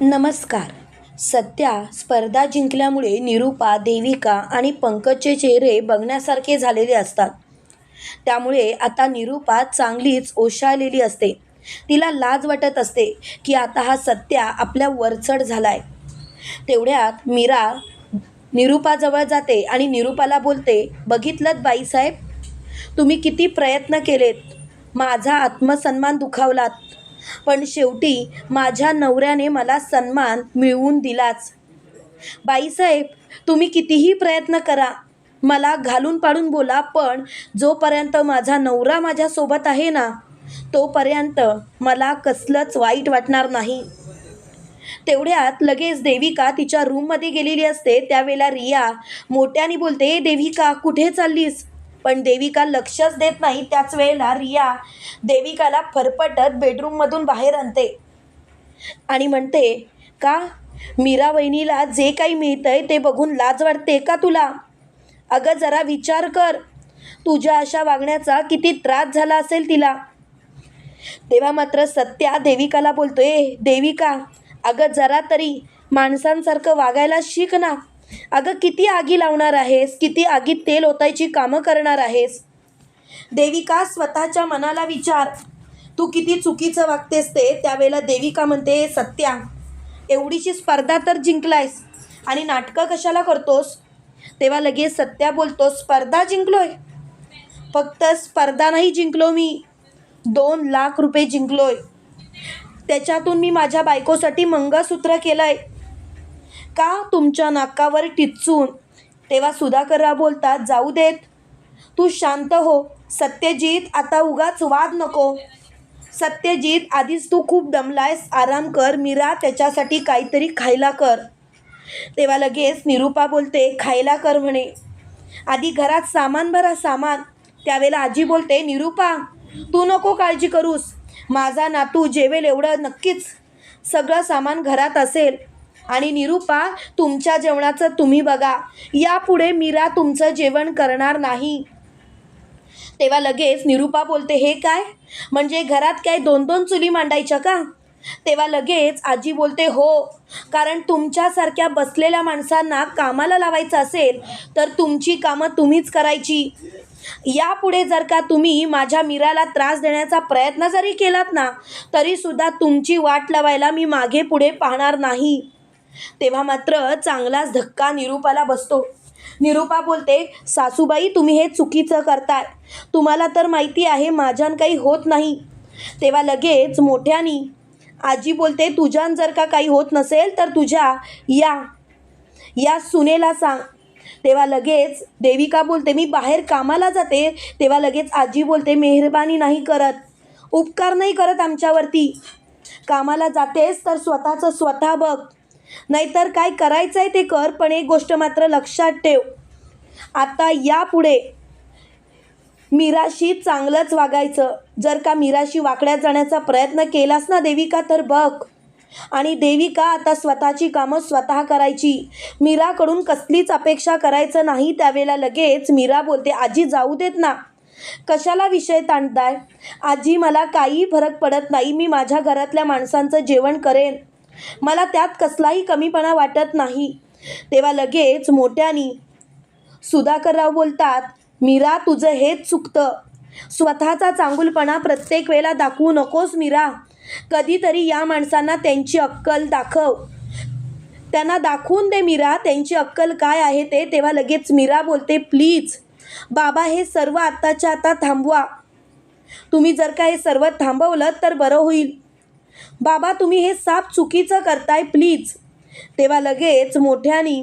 नमस्कार. सध्या स्पर्धा जिंकल्यामुळे निरूपा देविका आणि पंकजचे चेहरे बघण्यासारखे झालेले असतात. त्यामुळे आता निरूपा चांगलीच ओशाळलेली असते. तिला लाज वाटत असते की आता हा सत्या आपल्या वरचढ झाला आहे तेवढ्यात मीरा निरूपाजवळ जाते आणि निरूपाला बोलते बघितलं बाईसाहेब? तुम्ही किती प्रयत्न केलेत. माझा आत्मसन्मान दुखावलात. पण शेवटी माझ्या नवऱ्याने मला सन्मान मिळवून दिलाच. बाईसाहेब तुम्ही कितीही प्रयत्न करा मला घालून पाडून बोला पण जोपर्यंत माझा नवरा माझ्यासोबत आहे ना तोपर्यंत मला कसलंच वाईट वाटणार नाही. तेवढ्यात लगेच देविका तिच्या रूममध्ये गेलेली असते. त्यावेळेला रिया मोठ्याने बोलते देविका कुठे चाललीस? पण देविका लक्षच देत नाही. त्याच वेळेला रिया देविकाला फरफटत बेडरूममधून बाहेर आणते. आणि म्हणते का? मीरा वहिनीला जे काही मिळतंय ते बघून लाज वाटते का तुला? अगं जरा विचार कर. तुझ्या अशा वागण्याचा किती त्रास झाला असेल तिला. तेव्हा मात्र सत्या देविकाला बोलतोय देविका अगं जरा तरी माणसांसारखं वागायला शिक ना. अगं किती आगी लावणार आहेस? किती आगीत तेल ओतायची कामं करणार आहेस? देविका स्वतःच्या मनाला विचार. तू किती चुकीचं वागतेस ते त्यावेळेला देविका म्हणते सत्या एवढीशी स्पर्धा तर जिंकलायस. आणि नाटकं कशाला करतोस? तेव्हा लगेच सत्या बोलतो स्पर्धा जिंकलोय. फक्त स्पर्धा नाही जिंकलो मी. दोन लाख रुपये जिंकलोय. त्याच्यातून मी माझ्या बायकोसाठी मंगळसूत्र केलं आहे का तुमच्या नाकावर टिचून? तेव्हा सुधाकरराव बोलतात जाऊ देत. तू शांत हो. सत्यजित आता उगाच वाद नको. सत्यजित आधीच तू खूप दमलायस. आराम कर. मीरा त्याच्यासाठी काहीतरी खायला कर. तेव्हा लगेच निरूपा बोलते खायला कर म्हणे. आधी घरात सामान भरा सामान. त्यावेळेला आजी बोलते निरूपा तू नको काळजी करूस. माझा नातू जेवेल एवढं नक्कीच. सगळं सामान घरात असेल. आणि निरूपा तुमच्या जेवणाचं तुम्ही बघा. यापुढे मीरा तुमचं जेवण करणार नाही. तेव्हा लगेच निरूपा बोलते हे काय? म्हणजे घरात काय दोन दोन चुली मांडायच्या का? तेव्हा लगेच आजी बोलते हो. कारण तुमच्यासारख्या बसलेल्या माणसांना कामाला लावायचं असेल तर तुमची कामं तुम्हीच करायची. यापुढे जर का तुम्ही माझ्या मीराला त्रास देण्याचा प्रयत्न जरी केलात ना तरीसुद्धा तुमची वाट लावायला मी मागे पुढे पाहणार नाही. तेव्हा मात्र चांगलाच धक्का निरूपाला बसतो. निरूपा बोलते सासूबाई तुम्ही हे चुकीचं करताय. तुम्हाला तर माहिती आहे माझ्यान काही होत नाही. तेव्हा लगेच मोठ्यानी आजी बोलते तुझ्यान जर का काही होत नसेल तर तुझ्या या. या सुनेला सांग. तेव्हा लगेच देविका बोलते मी बाहेर कामाला जाते. तेव्हा लगेच आजी बोलते मेहरबानी नाही करत. उपकार नाही करत आमच्यावरती. कामाला जातेस तर स्वतःचं स्वतः बघ. नाहीतर काय करायचं आहे ते कर पण एक गोष्ट मात्र लक्षात ठेव. आता यापुढे मीराशी चांगलंच वागायचं. जर का मीराशी वाकड्यात जाण्याचा प्रयत्न केलास ना देविका तर बघ. आणि देविका आता स्वतःची कामं स्वतः करायची. मीराकडून कसलीच अपेक्षा करायचं नाही त्यावेळेला लगेच मीरा बोलते आजी जाऊ देत ना. कशाला विषय ताणताय? आजी मला काही फरक पडत नाही. मी माझ्या घरातल्या माणसांचं जेवण करेन. मला त्यात कसलाही कमीपणा वाटत नाही. तेव्हा लगेच मोठ्यानी सुधाकरराव बोलतात मीरा तुझं हेच चुकतं. स्वतःचा चांगुलपणा प्रत्येक वेळेला दाखवू नकोस मीरा. कधीतरी या माणसांना त्यांची अक्कल दाखव. त्यांना दाखवून दे मीरा त्यांची अक्कल काय आहे ते. तेव्हा लगेच मीरा बोलते प्लीज बाबा हे सर्व आत्ताच्या आता थांबवा. तुम्ही जर का हे सर्व थांबवलं तर बरं होईल. बाबा तुम्ही हे साप चुकीचं करताय प्लीज तेव्हा लगेच मोठ्यानी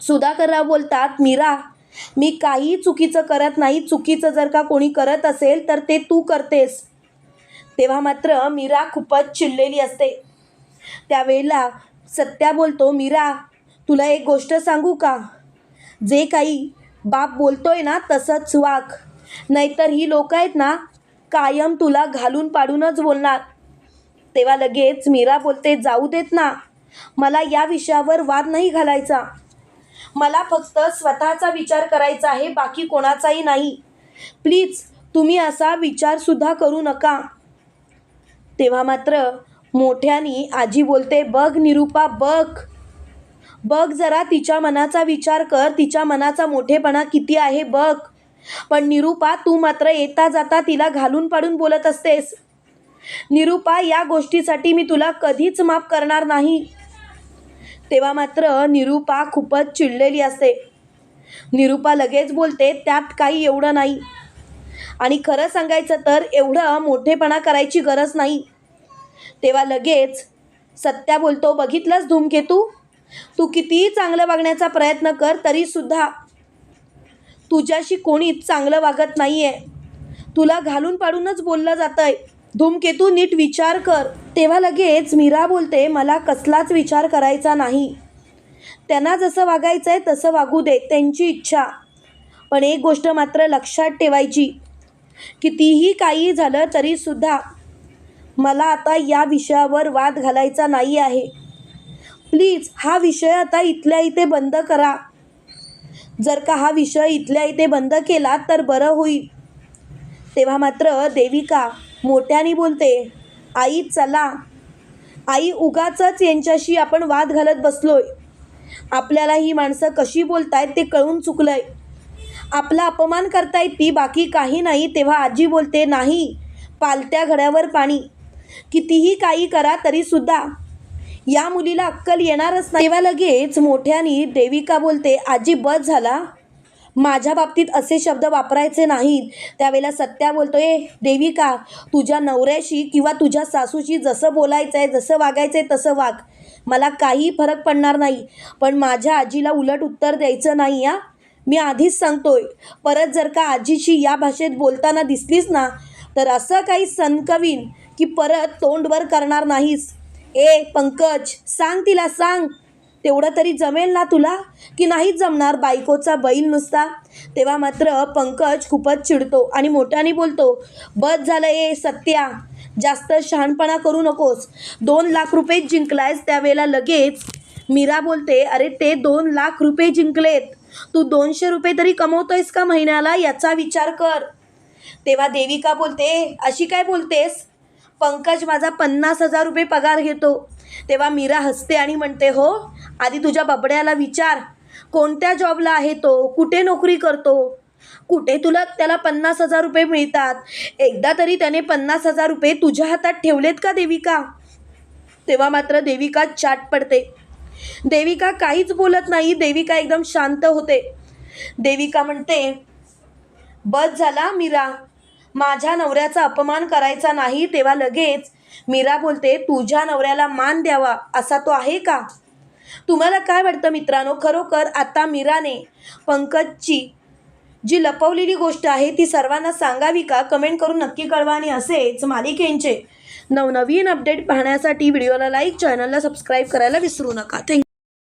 सुधाकरराव बोलतात मीरा मी काही चुकीचं करत नाही. चुकीचं जर का कोणी करत असेल तर ते तू करतेस. तेव्हा मात्र मीरा खूपच चिडलेली असते. त्यावेळेला सत्या बोलतो मीरा तुला एक गोष्ट सांगू का? जे काही बाप बोलतोय ना तसंच वाघ. नाहीतर ही लोक आहेत ना कायम तुला घालून पाडूनच बोलणार. तेव्हा लगेच मीरा बोलते जाऊ देत ना. मला या विषयावर वाद नाही घालायचा. मला फक्त स्वतःचा विचार करायचा आहे बाकी कोणाचाही नाही. प्लीज तुम्ही असा विचारसुद्धा करू नका. तेव्हा मात्र मोठ्यानी आजी बोलते बघ निरूपा बघ. बघ जरा तिच्या मनाचा विचार कर तिच्या मनाचा मोठेपणा किती आहे बघ. पण निरूपा तू मात्र येता जाता तिला घालून पाडून बोलत असतेस. निरूपा या गोष्टीसाठी मी तुला कधीच माफ करणार नाही. तेव्हा मात्र निरूपा खूपच चिडलेली असते. निरूपा लगेच बोलते त्यात काही एवढं नाही. आणि खरं सांगायचं तर एवढं मोठेपणा करायची गरज नाही. तेव्हा लगेच सत्या बोलतो बघितलंच धूमकेतू? तू कितीही चांगलं वागण्याचा प्रयत्न कर तरीसुद्धा. तुझ्याशी कोणीच चांगलं वागत नाही आहे तुला घालून पाडूनच बोललं जातं आहे धूमकेतू नीट विचार कर. तेव्हा लगेच मीरा बोलते मला कसलाच विचार करायचा नाही. त्यांना जसं वागायचं आहे तसं वागू दे त्यांची इच्छा. पण एक गोष्ट मात्र लक्षात ठेवायची कितीही काही झालं तरीसुद्धा मला आता या विषयावर वाद घालायचा नाही आहे. प्लीज हा विषय आता इथल्या इथे बंद करा. जर का हा विषय इथल्या इथे बंद केला तर बरं होईल. तेव्हा मात्र देविका मोठ्याने बोलते आई चला. आई उगाचच यांच्याशी आपण वाद घालत बसलोय. आपल्याला ही माणसं कशी बोलतायत ते कळून चुकलंय. आपला अपमान करतायत ती बाकी काही नाही तेव्हा आजी बोलते नाही पालत्या घड्यावर पाणी. कितीही काही करा तरीसुद्धा. या मुलीला अक्कल येणारच नाही. तेव्हा लगेच मोठ्यानी देविका बोलते आजी बस झाला. माझ्या बाबतीत असे शब्द वापरायचे नाहीत. त्यावेळेला सत्या बोलतोय देविका तुझ्या नवऱ्याशी किंवा तुझ्या सासूशी जसं बोलायचं आहे जसं वागायचं आहे तसं वाग. मला काही फरक पडणार नाही पण माझ्या आजीला उलट उत्तर द्यायचं नाही या मी आधीच सांगतोय परत जर का आजीशी या भाषेत बोलताना दिसलीस ना तर असं काही सणकवीन की परत तोंडवर करणार नाहीस. ए पंकज सांग तिला सांग. तेवढं तरी जमेल ना तुला? की नाहीच जमणार बायकोचा बैल नुसता? तेव्हा मात्र पंकज खूपच चिडतो आणि मोठ्याने बोलतो बस झालं ए सत्या जास्त शहाणपणा करू नकोस. दोन लाख रुपये जिंकलायस त्यावेळेला लगेच. मीरा बोलते अरे ते दोन लाख रुपये जिंकलेत. तू दोनशे रुपये तरी कमवतोयस का महिन्याला? याचा विचार कर. तेव्हा देविका बोलते अशी काय बोलतेस? पंकज माझा पन्नास हजार रुपये पगार घेतो. तेव्हा मीरा हसते आणि म्हणते हो आधी तुझ्या बबड्याला विचार. कोणत्या जॉबला आहे तो? कुठे नोकरी करतो? कुठे तुला त्याला पन्नास हजार रुपये मिळतात? एकदा तरी त्याने पन्नास हजार रुपये तुझ्या हातात ठेवलेत का देविका? तेव्हा मात्र देविका चाट पडते. देविका काहीच बोलत नाही. देविका एकदम शांत होते. देविका म्हणते बस झाला मीरा. माझ्या नवऱ्याचा अपमान करायचा नाही तेव्हा लगेच मीरा बोलते तुझ्या नवऱ्याला मान द्यावा. असा तो आहे का? तुम्हाला काय वाटतं मित्रांनो? खरोखर आता मीराने पंकजची जी लपवलेली गोष्ट आहे ती सर्वांना सांगावी का? कमेंट करून नक्की कळवा आणि असेच मालिकेंचे नवनवीन अपडेट पाहण्यासाठी व्हिडिओला लाईक चॅनलला सबस्क्राईब करायला विसरू नका. थँक्यू